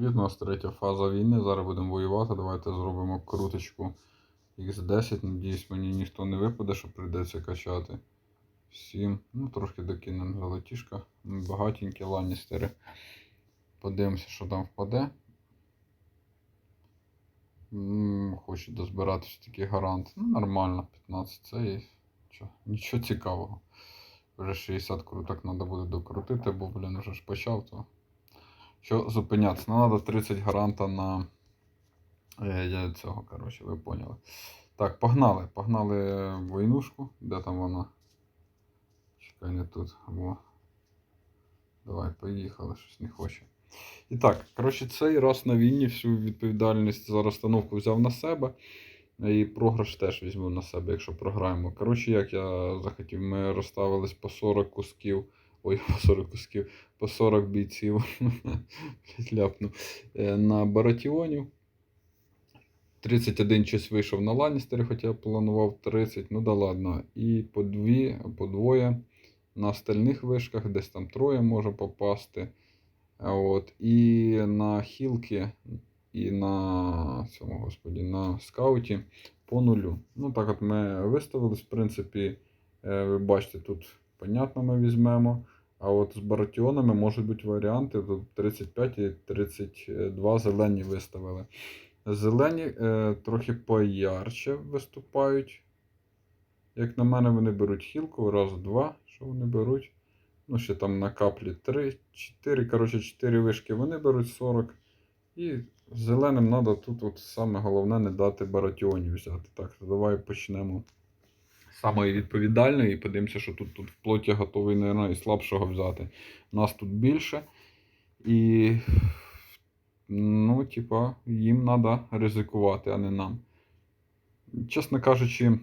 Від нас третя фаза війни. Зараз будемо воювати. Давайте зробимо круточку X10. Надіюсь, мені ніхто не випаде, що прийдеться качати. 7. Ну, трошки докинемо золотішка. Багатенькі ланістери. Подивимося, що там впаде. Хочу дозбиратися такий гарант. Ну, нормально, 15 це і чо, нічого цікавого. Вже 60 круток треба буде докрутити, бо, блін, вже ж почав, то. Що зупинятися? Ну, треба 30 гаранта на е, я цього, коротше, ви поняли. Так, погнали. Погнали войнушку. Де там вона? Чекай, не тут. Або. Давай, поїхали, щось не хоче. І так, коротше, цей раз на війні всю відповідальність за розстановку взяв на себе. І програш теж візьму на себе, якщо програємо. Коротше, як я захотів, ми розставились по 40 кусків. Ой, по 40 кусків, по 40 бійців. Ляпну. Е, На баратіонів. 31 щось вийшов на Ланністері, хоча я планував 30, ну да ладно. І по дві, по двоє на стальних вишках, десь там троє може попасти. От, і на хілки, і на цьому, господі, на скауті по нулю. Ну так от ми виставились, в принципі, е, ви бачите, тут понятно ми візьмемо. А от з баратіонами можуть бути варіанти. Тут 35 і 32 зелені виставили. Зелені е, трохи поярче виступають. Як на мене, вони беруть хілку, раз, два, що вони беруть. Ну, ще там на каплі 3, 4, коротше, 4 вишки вони беруть 40. І зеленим треба тут от саме головне не дати баратіонів взяти. Так, давай почнемо самої відповідальної і подивимося, що тут, тут в плоті готовий, наверное, і слабшого взяти. Нас тут більше. І, ну, типа, їм треба ризикувати, а не нам. Чесно кажучи,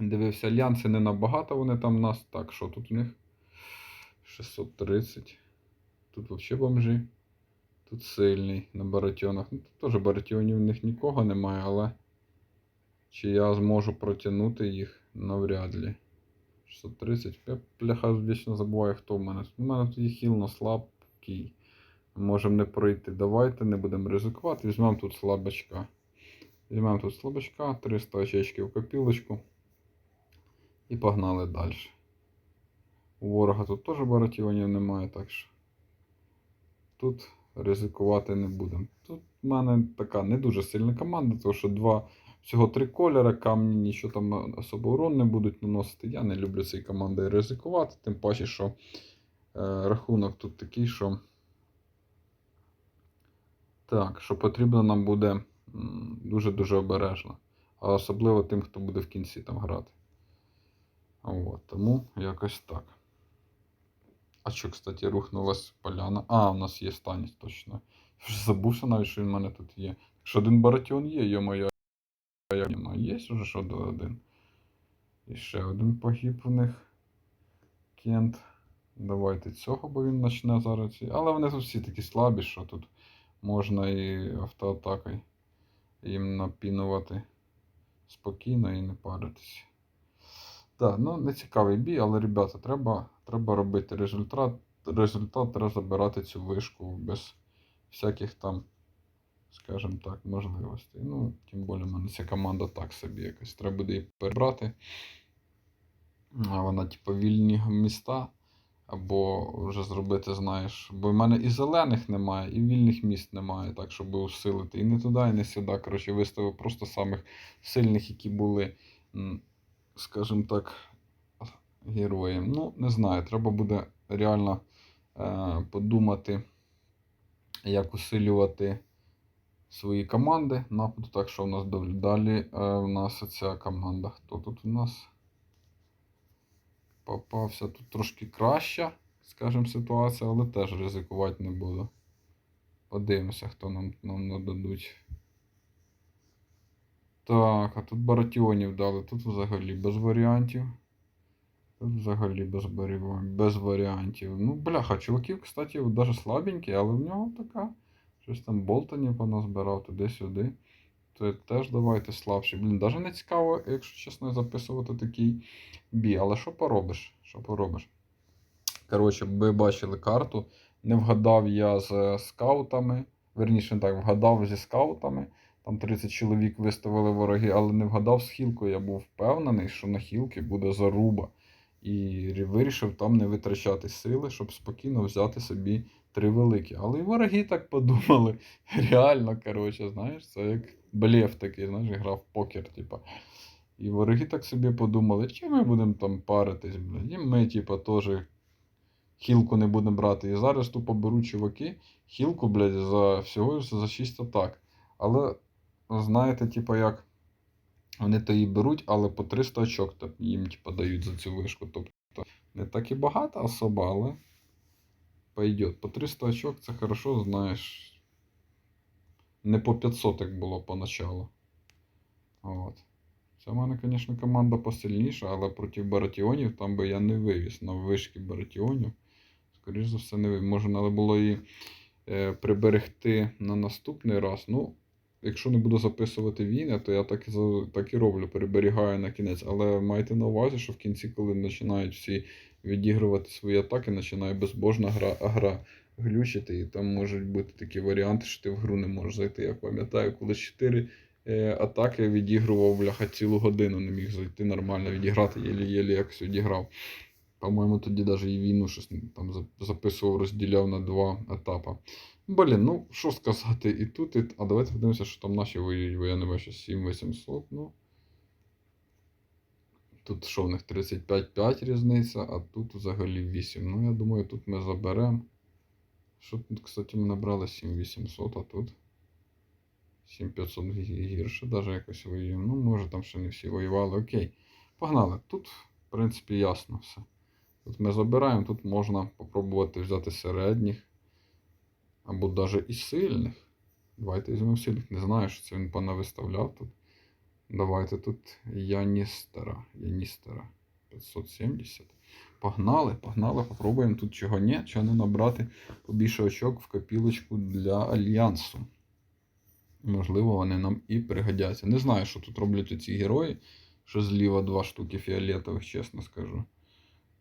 дивився альянси не набагато вони там нас. Так, що тут у них? 630. Тут взагалі бомжі. Тут сильний на баратіонах. Ну, тут теж баратіонів в них нікого немає, але чи я зможу протягнути їх навряд ли. 630. Я пляха вічно забуваю, хто в мене. У мене тут хіл на слабкий. Можемо не пройти. Давайте не будемо ризикувати. Візьмемо тут слабачка. Візьмемо тут слабачка, 300 очечків в копілочку. І погнали далі. У ворога тут теж баратіонів немає, так що тут ризикувати не будемо. Тут в мене така не дуже сильна команда, тому що два, всього три кольори, камні нічого там особо урон не будуть наносити. Я не люблю цією командою ризикувати, тим паче, що е, рахунок тут такий, що. Так, що потрібно нам буде дуже-дуже обережно. А особливо тим, хто буде в кінці там грати. От, тому якось так. А що, кстати, рухнулась поляна? А, у нас є станість точно. Забувся навіть, що він в мене тут є. Якщо один баратіон є, йо-моє, а як нема. Є вже що до один. І ще один погиб в них. Кент. Давайте цього, бо він почне зараз. Але вони тут всі такі слабі, що тут можна і автоатакою їм напінувати спокійно і не паритись. Так, ну не цікавий бій, але, ребята, треба, треба робити результат. Результат треба забирати цю вишку без всяких там, скажімо так, можливостей. Ну, тим більше, в мене ця команда так собі якось. Треба буде її перебрати. А вона, типу, вільні міста. Або вже зробити, знаєш, бо в мене і зелених немає, і вільних міст немає, так, щоб усилити. І не туди, і не сюди. Коротше, виставив просто самих сильних, які були, скажімо так, героєм. Ну, не знаю, треба буде реально е, подумати, як усилювати свої команди нападу. Так що в нас далі, далі е, у нас оця команда. Хто тут у нас? Попався тут трошки краща, скажімо, ситуація, але теж ризикувати не буду. Подивимося, хто нам, нам нададуть. Так, а тут баратіонів дали. Тут взагалі без варіантів. Тут взагалі без, без варіантів. Ну, бляха, чуваків, кстати, навіть слабенькі, але в нього така. Щось там болтанів поназбирав туди-сюди. То теж давайте слабші. Блін, навіть не цікаво, якщо чесно, записувати такий бій. Але що поробиш? Що поробиш? Коротше, ви бачили карту. Не вгадав я з скаутами. верніше так, вгадав зі скаутами. Там 30 чоловік виставили вороги, але не вгадав з хілкою. Я був впевнений, що на хілки буде заруба. І вирішив там не витрачати сили, щоб спокійно взяти собі три великі. Але і вороги так подумали. Реально, коротше, знаєш, це як блеф такий, знаєш, гра в покер, типа. І вороги так собі подумали, чи ми будемо там паритись, блядь. І ми, типа, теж хілку не будемо брати. І зараз тупо беруть чуваки хілку, блядь, за всього за 6 атак. Але знаєте, типа, як вони то її беруть, але по 300 очок їм типа, дають за цю вишку. Тобто не так і багата особа, але пойдет. По 300 очок це хорошо, знаєш. Не по 500, як було поначалу. От. Це в мене, звісно, команда посильніша, але проти баратіонів там би я не вивіз на вишки баратіонів. Скоріше за все, не вивіз. Може, треба було її е, приберегти на наступний раз. Ну, якщо не буду записувати війни, то я так і, так і роблю, переберігаю на кінець. Але майте на увазі, що в кінці, коли починають всі відігрувати свої атаки, починає безбожна гра, гра глючити, і там можуть бути такі варіанти, що ти в гру не можеш зайти. Я пам'ятаю, коли 4 е, атаки відігрував, бляха, цілу годину не міг зайти нормально відіграти, єлі-єлі якось відіграв. По-моєму, тоді навіть і війну щось там записував, розділяв на два етапи. Блін, ну що сказати, і тут, і... а давайте подивимося, що там наші воюють, бо я не бачу 7800, ну. Тут що в них 35-5 різниця, а тут взагалі 8. Ну, я думаю, тут ми заберемо. Що тут, кстати, ми набрали 7800, а тут 7500 гірше, навіть якось воюємо. Ну, може, там ще не всі воювали. Окей. Погнали. Тут, в принципі, ясно все. Тут ми забираємо, тут можна попробувати взяти середніх. Або навіть і сильних. Давайте візьмемо сильних. Не знаю, що це він понавиставляв тут. Давайте тут Яністера. Яністера 570. Погнали, погнали, попробуємо тут чого ні, чого не набрати побільше очок в копілочку для альянсу. Можливо, вони нам і пригодяться. Не знаю, що тут роблять оці герої, що зліва два штуки фіолетових, чесно скажу.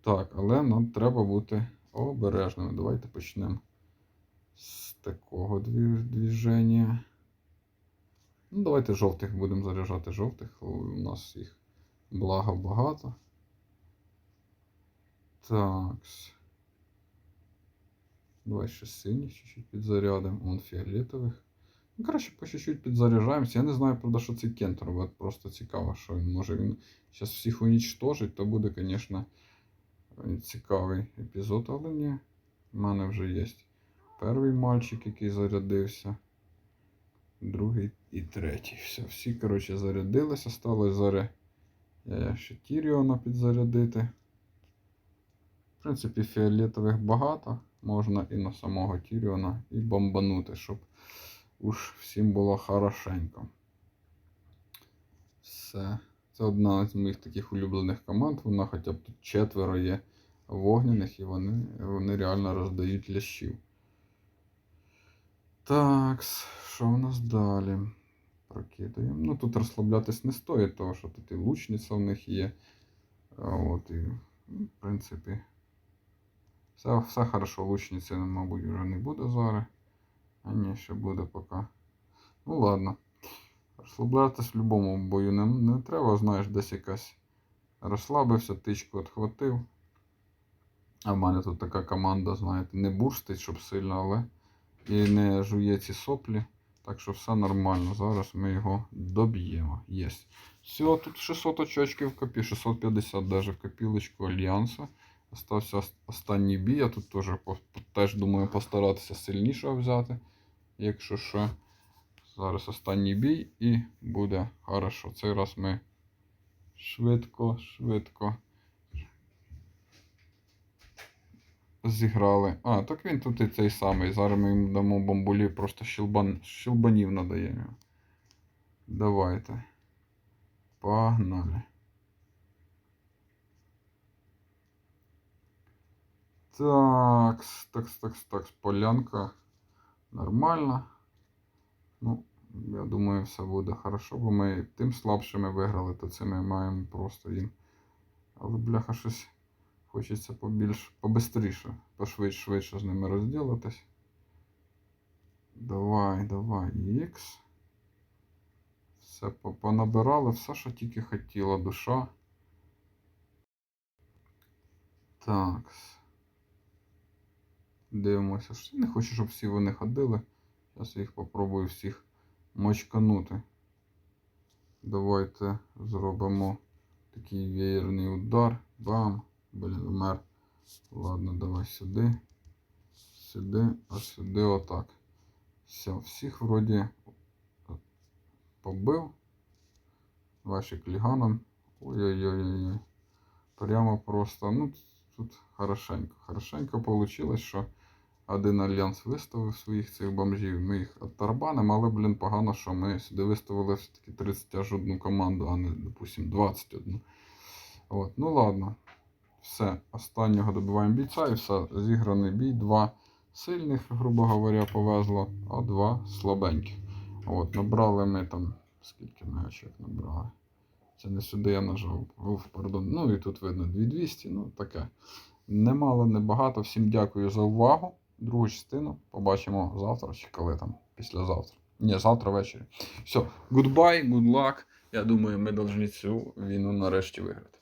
Так, але нам треба бути обережними. Давайте почнемо з такого дві- движення. Ну, давайте жовтих будемо заряджати жовтих. У нас їх благо багато. Так. Давай ще синіх чуть-чуть підзарядимо. Вон фіолетових. Ну, коротше, по чуть-чуть підзаряджаємося. Я не знаю, правда, що цей кент робить. Просто цікаво, що він може він зараз всіх унічтожить, то буде, звісно, цікавий епізод, але ні. У мене вже є перший мальчик, який зарядився. Другий і третій. Все, всі, коротше, зарядилися. Сталося зараз ще Тіріона підзарядити. В принципі, фіолетових багато. Можна і на самого Тіріона, і бомбанути, щоб уж всім було хорошенько. Все. Це одна з моїх таких улюблених команд. Вона хоча б тут четверо є вогняних, і вони, вони реально роздають лящів. Так, що в нас далі? Прокидаємо. Ну тут розслаблятись не стоїть, тому що тут і лучниця в них є. От, і, ну, в принципі, все, все хорошо. Лучниці, мабуть, вже не буде зараз. А ні, ще буде поки. Ну ладно. Розслаблятись в будь-якому бою не, не треба, знаєш, десь якась розслабився, тичку відхватив. А в мене тут така команда, знаєте, не бурстить, щоб сильно, але і не жує ці соплі. Так що все нормально. Зараз ми його доб'ємо. Єсть. Все, тут 600 очочків в копі, 650 даже в копілочку Альянса. Остався останній бій. Я тут теж, теж думаю постаратися сильнішого взяти. Якщо що. Зараз останній бій і буде хорошо. Цей раз ми швидко, швидко зіграли. А, так він тут і цей самий. Зараз ми йому дамо бомбулі, просто щелбан, щелбанів надаємо. Давайте. Погнали. Так, так, так, так, полянка нормально. Ну, я думаю, все буде хорошо, бо ми тим слабшими виграли, то це ми маємо просто їм. Але бляха щось хочеться побільш, побистріше, пошвидше, швидше з ними розділитись. Давай, давай, Х. Все понабирали, все, що тільки хотіла душа. Так. Дивимося. що- Не хочу, щоб всі вони ходили. Зараз я їх попробую всіх мочканути. Давайте зробимо такий веєрний удар. Бам. Блін, вмер. Ладно, давай сюди. Сюди, а сюди отак. Все, всіх вроді побив. Ваші кліганом. Ой-ой-ой-ой. Прямо просто, ну, тут хорошенько. Хорошенько вийшло, що один альянс виставив своїх цих бомжів. Ми їх оттарбанимо, але, блін, погано, що ми сюди виставили все-таки 31 команду, а не, допустим, 21. От, ну ладно. Все, останнього добиваємо бійця і все, зіграний бій. Два сильних, грубо говоря, повезло, а два слабеньких. От, набрали ми там, скільки ми очок набрали. Це не сюди я нажав. Уф, пардон. Ну і тут видно 2200, ну таке. Немало, небагато. Всім дякую за увагу. Другу частину побачимо завтра чи коли там, післязавтра. Ні, завтра ввечері. Все, goodbye, good luck. Я думаю, ми повинні цю війну нарешті виграти.